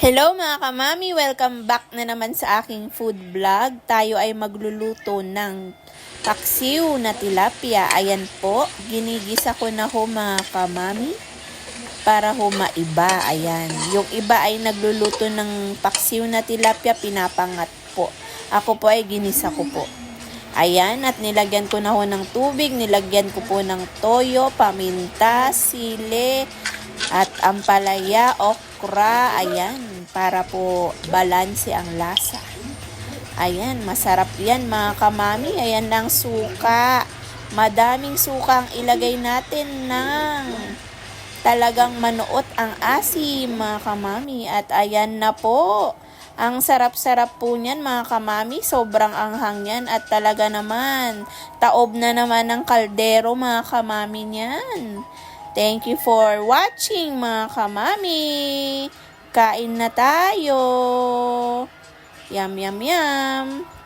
Hello mga kamami! Welcome back na naman sa aking food vlog. Tayo ay magluluto ng paksiw na tilapia. Ayan po, ginigisa ko na ho mga kamami para ho maiba. Ayan. Yung iba ay nagluluto ng paksiw na tilapia, pinapangat po. Ako po ay ginisa ko po. Ayan, at nilagyan ko na ho ng tubig, nilagyan ko po ng toyo, paminta, sili, at ampalaya, okra, ayan, para po balanse ang lasa. Ayan, masarap yan mga kamami. Ayan ang suka. Madaming suka ang ilagay natin ng talagang manuot ang asim mga kamami. At ayan na po. Ang sarap-sarap po niyan mga kamami. Sobrang anghang yan. At talaga naman, taob na naman ng kaldero mga kamami niyan. Thank you for watching mga kamami. Kain na tayo. Yum, yum, yum.